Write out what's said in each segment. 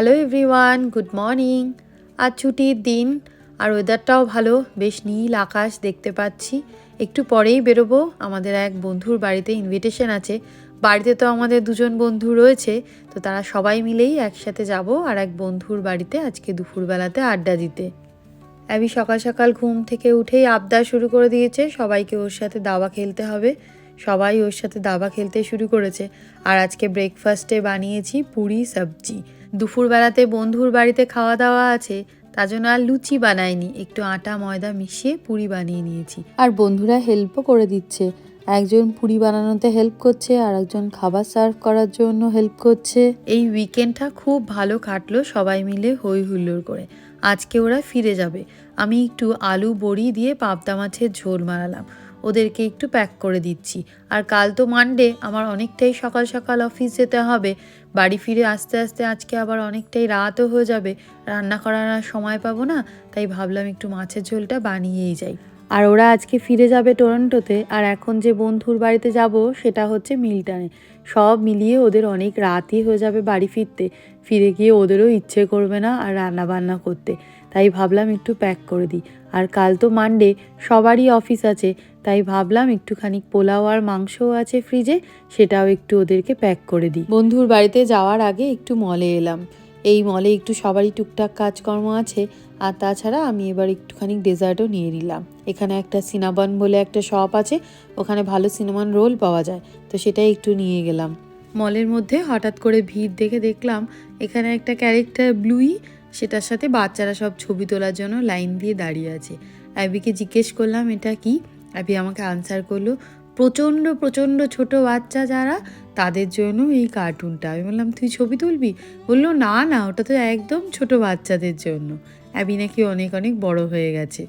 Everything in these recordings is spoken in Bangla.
হ্যালো এভরিওয়ান গুড মর্নিং আজ ছুটির দিন আর ওয়েদারটাও ভালো, বেশ নীল আকাশ দেখতে পাচ্ছি। একটু পরেই বেরোবো, আমাদের এক বন্ধুর বাড়িতে ইনভিটেশন আছে। বাড়িতে তো আমাদের দুজন বন্ধু রয়েছে, তো তারা সবাই মিলেই একসাথে যাব আর এক বন্ধুর বাড়িতে আজকে দুপুরবেলাতে আড্ডা দিতে। অ্যাবি সকাল সকাল ঘুম থেকে উঠেই আবদার শুরু করে দিয়েছে, সবাইকে ওর সাথে দাবা খেলতে হবে। সবাই ওর সাথে দাবা খেলতে শুরু করেছে। আর আজকে ব্রেকফাস্টে বানিয়েছি পুরি সবজি। দুপুরবেলাতে বন্ধুর বাড়িতে খাওয়া দাওয়া আছে, তার জন্য আর লুচি বানাইনি। একটু আটা, ময়দা মিশিয়ে পুরি বানিয়ে নিয়েছি। আর বন্ধুরা হেল্পও করে দিচ্ছে। একজন পুরি বানানোতে হেল্প করছে, আর একজন খাবার সার্ভ করার জন্য হেল্প করছে। এই উইকেন্ডটা খুব ভালো কাটলো সবাই মিলে হই হুল্লোড় করে। আজকে ওরা ফিরে যাবে। আমি একটু আলু বড়ি দিয়ে পাবদা মাছের ঝোল মারালাম ওদেরকে একটু প্যাক করে দিচ্ছি। আর কাল তো মানডে আমার অনেকটাই সকাল সকাল অফিস যেতে হবে। বাড়ি ফিরে আস্তে আস্তে আজকে আবার অনেকটাই রাতও হয়ে যাবে। রান্না করার আর সময় পাবো না, তাই ভাবলাম একটু মাছের ঝোলটা বানিয়েই যাই। আর ওরা আজকে ফিরে যাবে টরন্টোতে আর এখন যে বন্ধুর বাড়িতে যাব, সেটা হচ্ছে মিল্টনে। সব মিলিয়ে ওদের অনেক রাতই হয়ে যাবে বাড়ি ফিরতে। ফিরে গিয়ে ওদেরও ইচ্ছে করবে না আর রান্না বান্না করতে। তাই ভাবলাম একটু প্যাক করে দিই। আর কাল তো মানডে সবারই অফিস আছে, তাই ভাবলাম একটুখানি পোলাও আর মাংসও আছে ফ্রিজে সেটাও একটু ওদেরকে প্যাক করে দিই। বন্ধুর বাড়িতে যাওয়ার আগে একটু মলে এলাম। এই মলে একটু সবারই টুকটাক কাজকর্ম আছে, আর তাছাড়া আমি এবার একটুখানি ডেজার্টও নিয়ে নিলাম। এখানে একটা সিনাবন বলে একটা শপ আছে, ওখানে ভালো সিনেমান রোল পাওয়া যায়, তো সেটাই একটু নিয়ে গেলাম। মলের মধ্যে হঠাৎ করে ভিড় দেখে দেখলাম, এখানে একটা ক্যারেক্টার ব্লুই সেটার সাথে বাচ্চারা সব ছবি তোলার জন্য লাইন দিয়ে দাঁড়িয়ে আছে। অ্যাবিকে জিজ্ঞেস করলাম, এটা কি? অ্যাবি আমাকে আনসার করল, প্রচণ্ড প্রচণ্ড ছোট বাচ্চা যারা, তাদের জন্য এই কার্টুনটা আমি বললাম, তুই ছবি তুলবি? বলল, না না, ওটা তো একদম ছোট বাচ্চাদের জন্য। অ্যাবি নাকি অনেক অনেক বড় হয়ে গেছে।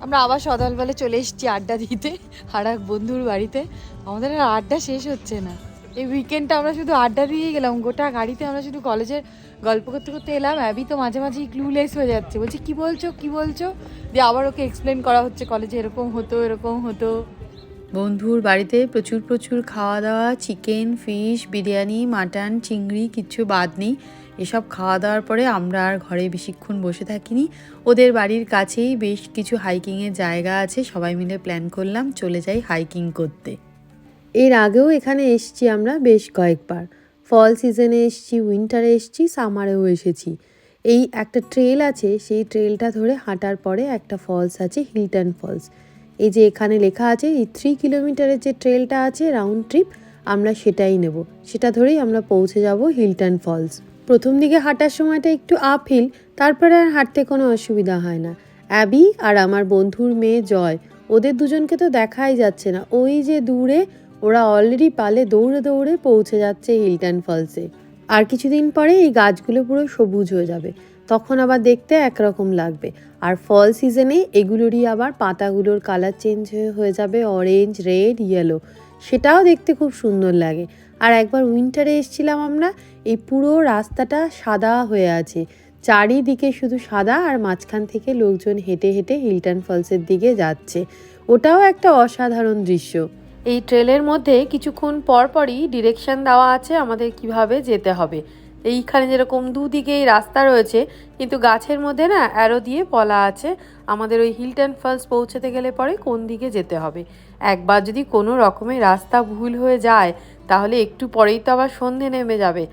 আমরা আবার সকালবেলা চলে এসেছি আড্ডা দিতে, আর এক বন্ধুর বাড়িতে। আমাদের আর আড্ডা শেষ হচ্ছে না। এই উইকেন্ডটা আমরা শুধু আড্ডা দিয়ে গেলাম। গোটা গাড়িতে আমরা শুধু কলেজের গল্প করতে করতে এলাম। অ্যাবি তো মাঝে মাঝে ক্লুলেস হয়ে যাচ্ছে। বলছে, কি বলছো? কি বলছো? দিয়ে আবার ওকে এক্সপ্লেন করা হচ্ছে কলেজে এরকম হতো এরকম হতো। বন্ধুর বাড়িতে প্রচুর প্রচুর খাওয়া দাওয়া চিকেন ফিশ বিরিয়ানি মাটন চিংড়ি, কিচ্ছু বাদ নেই। এসব খাওয়া দাওয়ার পরে আমরা আর ঘরে বেশিক্ষণ বসে থাকিনি। ওদের বাড়ির কাছেই বেশ কিছু হাইকিংয়ের জায়গা আছে। সবাই মিলে প্ল্যান করলাম চলে যাই হাইকিং করতে। এর আগেও এখানে এসছি আমরা বেশ কয়েকবার। ফল সিজনে এসছি, উইন্টারে এসছি, সামারেও এসেছি। এই একটা ট্রেল আছে, সেই ট্রেলটা ধরে হাঁটার পরে একটা ফলস আছে, হিলটন ফলস। এই যে এখানে লেখা আছে, এই থ্রি কিলোমিটারের যে ট্রেলটা আছে রাউন্ড ট্রিপ আমরা সেটাই নেব। সেটা ধরেই আমরা পৌঁছে যাব হিলটন ফলস। প্রথম দিকে হাঁটার সময়টা একটু আপ হিল তারপরে আর হাঁটতে কোনো অসুবিধা হয় না। অ্যাবি আর আমার বন্ধুর মেয়ে জয়, ওদের দুজনকে তো দেখাই যাচ্ছে না। ওই যে দূরে ওরা অলরেডি পালে দৌড়ে দৌড়ে পৌঁছে যাচ্ছে হিলটন ফলসে আর কিছুদিন পরে এই গাছগুলো পুরো সবুজ হয়ে যাবে। তখন আবার দেখতে একরকম লাগবে। আর ফল সিজনে এগুলোরই আবার পাতাগুলোর কালার চেঞ্জ হয়ে যাবে অরেঞ্জ রেড ইয়েলো সেটাও দেখতে খুব সুন্দর লাগে। আর একবার উইন্টারে এসেছিলাম আমরা, এই পুরো রাস্তাটা সাদা হয়ে আছে। চারিদিকে শুধু সাদা আর মাঝখান থেকে লোকজন হেঁটে হেঁটে হিলটন ফলসের দিকে যাচ্ছে। ওটাও একটা অসাধারণ দৃশ্য। এই ট্রেলের মধ্যে কিছুক্ষণ পর পরই ডিরেকশন দেওয়া আছে আমাদের কীভাবে যেতে হবে। এইখানে যেরকম দুদিকেই রাস্তা রয়েছে, কিন্তু গাছের মধ্যে না অ্যারো দিয়ে বলা আছে, আমাদের ওই হিলটন ফলস পৌঁছতে গেলে পরে কোন দিকে যেতে হবে। একবার যদি কোনো রকমের রাস্তা ভুল হয়ে যায়, তাহলে একটু পরেই তো আবার সন্ধে নেমে যাবে।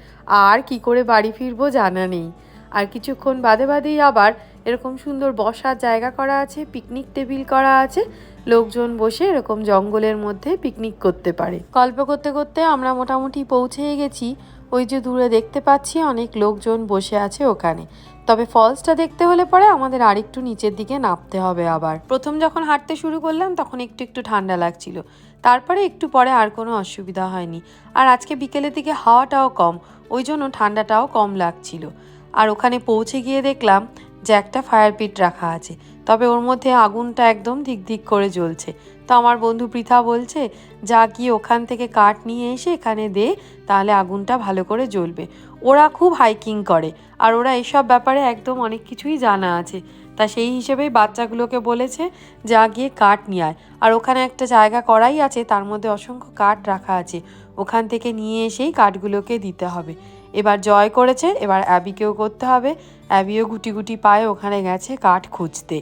আর কি করে বাড়ি ফিরবো জানা নেই। আর কিছুক্ষণ বাদে বাদেই আবার এরকম সুন্দর বসার জায়গা করা আছে পিকনিক টেবিল করা আছে। লোকজন বসে এরকম জঙ্গলের মধ্যে পিকনিক করতে পারে। গল্প করতে করতে আমরা মোটামুটি পৌঁছেই গেছি। ওই যে দূরে দেখতে পাচ্ছি অনেক লোকজন বসে আছে ওখানে। তবে ফলসটা দেখতে হলে পরে আমাদের আরেকটু নিচের দিকে নামতে হবে আবার। প্রথম যখন হাঁটতে শুরু করলাম, তখন একটু একটু ঠান্ডা লাগছিল। তারপরে একটু পরে আর কোনো অসুবিধা হয়নি। আর আজকে বিকেলের দিকে হাওয়াটাও কম, ওই জন্য ঠান্ডাটাও কম লাগছিল। আর ওখানে পৌঁছে গিয়ে দেখলাম যে একটা ফায়ার পিট রাখা আছে। তবে ওর মধ্যে আগুনটা একদম ধিক ধিক করে জ্বলছে। তো আমার বন্ধু পৃথা বলছে, যা গিয়ে ওখান থেকে কাঠ নিয়ে এসে এখানে দে, তাহলে আগুনটা ভালো করে জ্বলবে। ওরা খুব হাইকিং করে, আর ওরা এসব ব্যাপারে একদম অনেক কিছুই জানা আছে। তা সেই হিসেবেই বাচ্চাগুলোকে বলেছে, যা গিয়ে কাঠ নিয়ে আয়। আর ওখানে একটা জায়গা করাই আছে, তার মধ্যে অসংখ্য কাঠ রাখা আছে। ওখান থেকে নিয়ে এসেই কাঠগুলোকে দিতে হবে। এবার জয় করেছে, এবার অ্যাবিকেও করতে হবে। অ্যাবিও গুটি গুটি পায়ে ওখানে গেছে কাঠ খুঁজতে।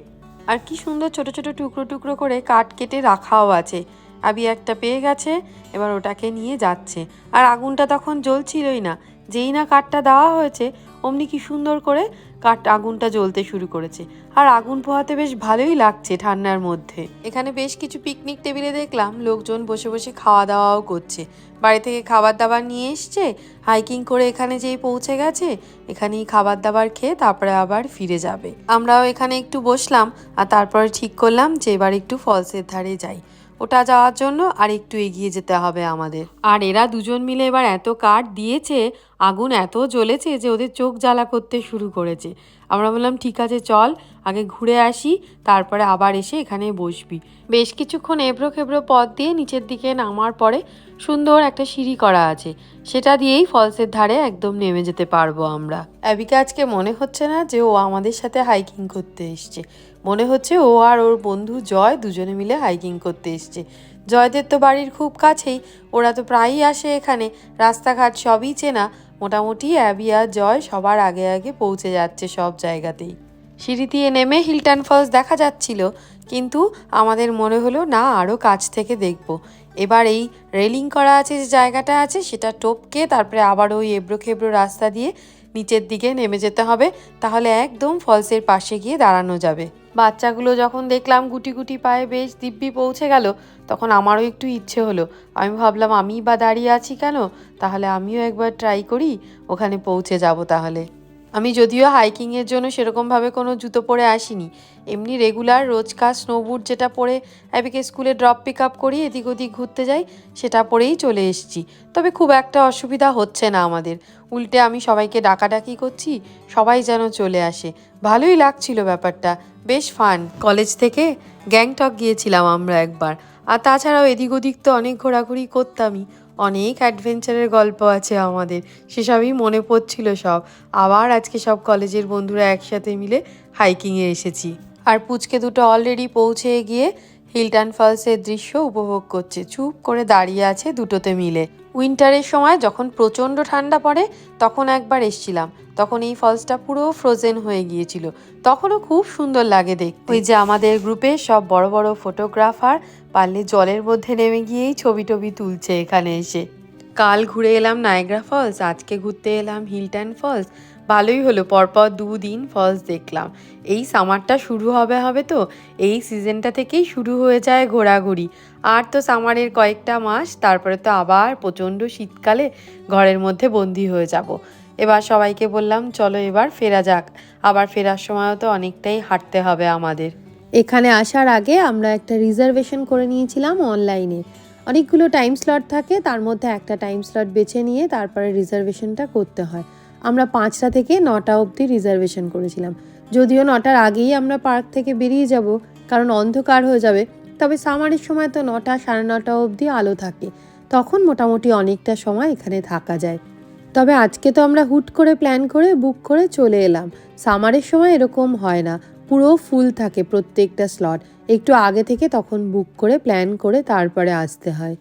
আর কি সুন্দর ছোট ছোট টুকরো টুকরো করে কাঠ কেটে রাখাও আছে। অ্যাবি একটা পেয়ে গেছে, এবার ওটাকে নিয়ে যাচ্ছে। আর আগুনটা তখন জ্বলছিলই না, যেই না কাঠটা দেওয়া হয়েছে, অমনি কি সুন্দর করে কাঠ আগুনটা জ্বলতে শুরু করেছে। আর আগুন পোহাতে বেশ ভালোই লাগছে ঠান্ডার মধ্যে। এখানে বেশ কিছু পিকনিক টেবিলে দেখলাম, লোকজন বসে বসে খাওয়া দাওয়াও করছে। বাড়ি থেকে খাবার দাবার নিয়ে এসছে হাইকিং করে এখানে যেই পৌঁছে গেছে, এখানেই খাবার দাবার খেয়ে তারপরে আবার ফিরে যাবে। আমরাও এখানে একটু বসলাম, আর তারপরে ঠিক করলাম যে এবার একটু ফলসের ধারে যাই। ওটা যাওয়ার জন্য আর একটু এগিয়ে যেতে হবে আমাদের। আর এরা দুজন মিলে এবার এত কাঠ দিয়েছে, আগুন এত জ্বলেছে যে ওদের চোখ জ্বালা করতে শুরু করেছে। আমরা বললাম, ঠিক আছে, চল, আগে ঘুরে আসি, তারপরে আবার এসে এখানে বসবি। বেশ কিছুক্ষণ এবড়ো খেবড়ো পথ দিয়ে নিচের দিকে নামার পরে সুন্দর একটা সিঁড়ি করা আছে। সেটা দিয়েই ফলসের ধারে একদম নেমে যেতে পারব আমরা। অ্যাবিকা, আজকে মনে হচ্ছে না যে ও আমাদের সাথে হাইকিং করতে এসছে। মনে হচ্ছে ও আর ওর বন্ধু জয় দুজনে মিলে হাইকিং করতে এসছে। জয়দের তো বাড়ির খুব কাছেই, ওরা তো প্রায়ই আসে এখানে। রাস্তাঘাট সবই চেনা। মোটামুটি অ্যাবি আর জয় সবার আগে আগে পৌঁছে যাচ্ছে সব জায়গাতেই। সিঁড়ি দিয়ে নেমে হিলটান ফলস দেখা যাচ্ছিল, কিন্তু আমাদের মনে হলো, না আরও কাছ থেকে দেখব। এবার এই রেলিং করা আছে যে জায়গাটা আছে, সেটা টপকে তারপরে আবার ওই এবড়ো খেবড়ো রাস্তা দিয়ে নিচের দিকে নেমে যেতে হবে। তাহলে একদম ফলসের পাশে গিয়ে দাঁড়ানো যাবে। বাচ্চাগুলো যখন দেখলাম গুটি গুটি পায়ে বেশ দিব্যি পৌঁছে গেল, তখন আমারও একটু ইচ্ছে হলো। আমি ভাবলাম আমি বা দাঁড়িয়ে আছি কেন? তাহলে আমিও একবার ট্রাই করি, ওখানে পৌঁছে যাব তাহলে। আমি যদিও হাইকিংয়ের জন্য সেরকমভাবে কোনো জুতো পরে আসিনি। এমনি রেগুলার রোজকার স্নোবুট যেটা পরে অ্যাবিকে স্কুলে ড্রপ পিক আপ করি, এদিক ওদিক ঘুরতে যাই, সেটা পরেই চলে এসেছি। তবে খুব একটা অসুবিধা হচ্ছে না আমাদের। উল্টে আমি সবাইকে ডাকাডাকি করছি, সবাই যেন চলে আসে। ভালোই লাগছিল ব্যাপারটা। বেশ ফান কলেজ থেকে গ্যাংটক গিয়েছিলাম আমরা একবার। আর তাছাড়াও এদিক ওদিক তো অনেক ঘোরাঘুরি করতামই। অনেক অ্যাডভেঞ্চারের গল্প আছে আমাদের। সেসবই মনে পড়ছিল সব। আবার আজকে সব কলেজের বন্ধুরা একসাথে মিলে হাইকিংয়ে এসেছি। আর পুচকে দুটো অলরেডি পৌঁছে গিয়ে হিলটন ফলসের দৃশ্য উপভোগ করছে। চুপ করে দাঁড়িয়ে আছে দুটোতে মিলে। উইন্টারের সময় যখন প্রচণ্ড ঠান্ডা পড়ে, তখন একবার এসছিলাম। তখন এই ফলসটা পুরো ফ্রোজেন হয়ে গিয়েছিল। তখনও খুব সুন্দর লাগে দেখতে। ওই যে আমাদের গ্রুপে সব বড় বড় ফটোগ্রাফার পারলে জলের মধ্যে নেমে গিয়েই ছবি টবি তুলছে এখানে এসে। কাল ঘুরে এলাম নায়গ্রা ফলস আজকে ঘুরতে এলাম হিলটন ফলস ভালোই হলো, পরপর দুদিন ফলস দেখলাম। এই সামারটা শুরু হবে হবে তো? এই সিজনটা থেকেই শুরু হয়ে যায় ঘোরাঘুরি। আর তো সামারের কয়েকটা মাস, তারপরে তো আবার প্রচণ্ড শীতকালে ঘরের মধ্যে বন্দি হয়ে যাব। এবার সবাইকে বললাম, চলো এবার ফেরা যাক। আবার ফেরার সময়ও তো অনেকটাই হাঁটতে হবে আমাদের। এখানে আসার আগে আমরা একটা রিজার্ভেশন করে নিয়েছিলাম অনলাইনে অনেকগুলো টাইম স্লট থাকে, তার মধ্যে একটা টাইম স্লট বেছে নিয়ে তারপরে রিজার্ভেশনটা করতে হয়। আমরা পাঁচটা থেকে নটা অবধি রিজার্ভেশন করেছিলাম। যদিও নটার আগেই আমরা পার্ক থেকে বেরিয়ে যাব, কারণ অন্ধকার হয়ে যাবে, তবে সামারের সময় তো নটা সাড়ে নটা অবধি আলো থাকে। তখন মোটামুটি অনেকটা সময় এখানে থাকা যায়। তবে আজকে তো আমরা হুট করে প্ল্যান করে বুক করে চলে এলাম। সামারের সময় এরকম হয় না। পুরো ফুল থাকে প্রত্যেকটা স্লট একটু আগে থেকে তখন বুক করে প্ল্যান করে তারপরে আসতে হয়।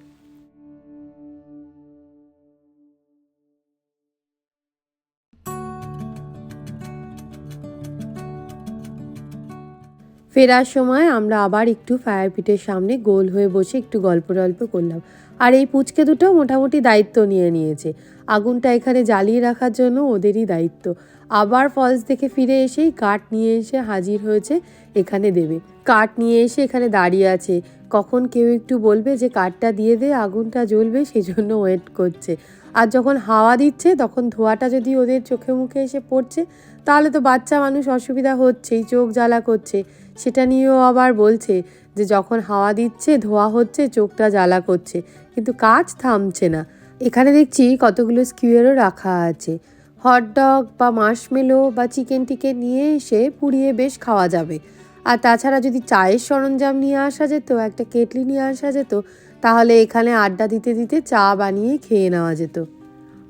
ফেরার সময় আমরা আবার একটু ফায়ার পিটের সামনে গোল হয়ে বসে একটু গল্প টল্প করলাম। আর এই পুচকে দুটো মোটামুটি দায়িত্ব নিয়ে নিয়েছে। আগুনটা এখানে জ্বালিয়ে রাখার জন্য ওদেরই দায়িত্ব। আবার ফলস থেকে ফিরে এসেই কাঠ নিয়ে এসে হাজির হয়েছে এখানে দেবে। কাঠ নিয়ে এসে এখানে দাঁড়িয়ে আছে। কখন কেউ একটু বলবে যে কাঠটা দিয়ে দে, আগুনটা জ্বলবে সেই জন্য ওয়েট করছে। আর যখন হাওয়া দিচ্ছে, তখন ধোঁয়াটা যদি ওদের চোখে মুখে এসে পড়ছে তাহলে তো বাচ্চা মানুষ অসুবিধা হচ্ছেই, চোখ জ্বালা করছে। সেটা নিয়েও আবার বলছে যে যখন হাওয়া দিচ্ছে, ধোয়া হচ্ছে, চোখটা জ্বালা করছে। কিন্তু কাজ থামছে না। এখানে দেখছি কতগুলো স্কিউয়ারও রাখা আছে। হটডগ বা মাশমেলো বা চিকেন টিকেন নিয়ে এসে পুড়িয়ে বেশ খাওয়া যাবে। আর তাছাড়া যদি চায়ের সরঞ্জাম নিয়ে আসা যেত, একটা কেটলি নিয়ে আসা যেত, তাহলে এখানে আড্ডা দিতে দিতে চা বানিয়ে খেয়ে নেওয়া যেত।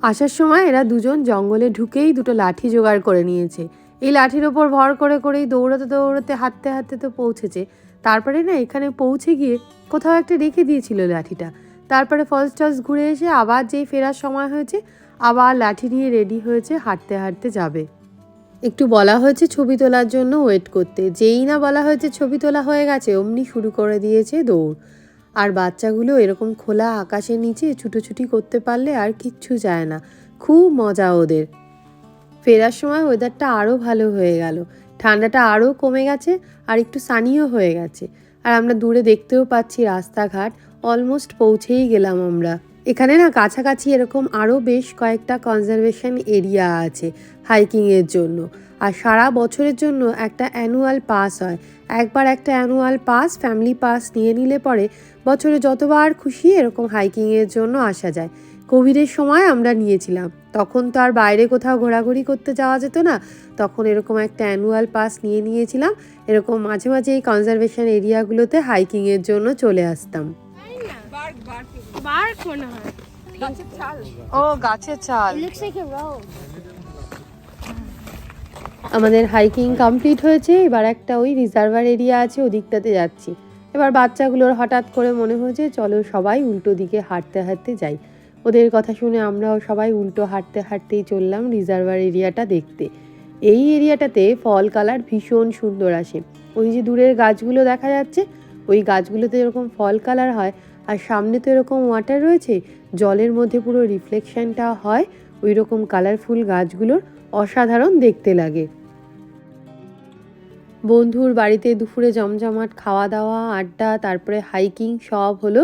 আসার সময় এরা দুজন জঙ্গলে ঢুকেই দুটো লাঠি জোগাড় করে নিয়েছে। এই লাঠির ওপর ভর করে করেই দৌড়াতে দৌড়াতে, হাঁটতে হাঁটতে তো পৌঁছেছে। তারপরে না, এখানে পৌঁছে গিয়ে কোথাও একটা রেখে দিয়েছিল লাঠিটা। তারপরে ফলস টলস ঘুরে এসে আবার যেই ফেরার সময় হয়েছে, আবার লাঠি নিয়ে রেডি হয়েছে, হাঁটতে হাঁটতে যাবে। একটু বলা হয়েছে ছবি তোলার জন্য ওয়েট করতে। যেই না বলা হয়েছে ছবি তোলা হয়ে গেছে, অমনি শুরু করে দিয়েছে দৌড়। আর বাচ্চাগুলো এরকম খোলা আকাশের নিচে ছুটোছুটি করতে পারলে আর কিচ্ছু যায় না। খুব মজা ওদের। ফেরার সময় ওয়েদারটা আরও ভালো হয়ে গেল। ঠান্ডাটা আরও কমে গেছে আর একটু সানিও হয়ে গেছে। আর আমরা দূরে দেখতেও পাচ্ছি রাস্তাঘাট। অলমোস্ট পৌঁছেই গেলাম আমরা। এখানে না কাছাকাছি এরকম আরও বেশ কয়েকটা কনজারভেশন এরিয়া আছে হাইকিংয়ের জন্য। আর সারা বছরের জন্য একটা অ্যানুয়াল পাস হয়। একবার একটা অ্যানুয়াল পাস ফ্যামিলি পাস নিয়ে নিলে পরে বছরে যতবার খুশি এরকম হাইকিংয়ের জন্য আসা যায়। কোভিডের সময় আমরা নিয়েছিলাম। তখন তো আর বাইরে কোথাও ঘোরাঘুরি করতে যাওয়া যেত না। তখন এরকম একটা অ্যানুয়াল পাস নিয়ে নিয়েছিলাম। এরকম মাঝে মাঝে এই কনজারভেশন এরিয়াগুলোতে হাইকিংয়ের জন্য চলে আসতাম। ও গাছের চাল। আমাদের হাইকিং কমপ্লিট হয়েছে, এবার একটা ওই রিজার্ভার এরিয়া আছে, ওদিকটাতে যাচ্ছি। এবার বাচ্চাগুলোর হঠাৎ করে মনে হয়েছে, চলো সবাই উল্টো দিকে হাঁটতে হাঁটতে যাই। ওদের কথা শুনে আমরাও সবাই উল্টো হাঁটতে হাঁটতেই চললাম রিজার্ভার এরিয়াটা দেখতে। এই এরিয়াটাতে ফল কালার ভীষণ সুন্দর আসে। ওই যে দূরের গাছগুলো দেখা যাচ্ছে, ওই গাছগুলোতে এরকম ফল কালার হয়, আর সামনে তো এরকম ওয়াটার রয়েছে, জলের মধ্যে পুরো রিফ্লেকশনটা হয় ওই রকম কালারফুল গাছগুলোর অসাধারণ দেখতে লাগে। বন্ধুর বাড়িতে দুপুরে জমজমাট খাওয়া দাওয়া, আড্ডা, তারপরে হাইকিং সব হলো।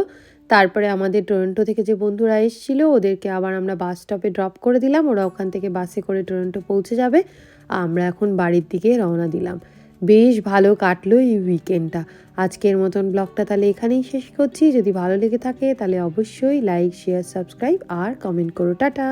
তারপরে আমাদের টরন্টো থেকে যে বন্ধুরা এসেছিল, ওদেরকে আবার আমরা বাস স্টপে ড্রপ করে দিলাম। ওরা ওখান থেকে বাসে করে টরন্টো পৌঁছে যাবে। আমরা এখন বাড়ির দিকে রওনা দিলাম। বেশ ভালো কাটলো এই উইকেন্ডটা আজকের মতন ব্লগটা তাহলে এখানেই শেষ করছি। যদি ভালো লেগে থাকে তাহলে অবশ্যই লাইক শেয়ার সাবস্ক্রাইব আর কমেন্ট করো। টাটা!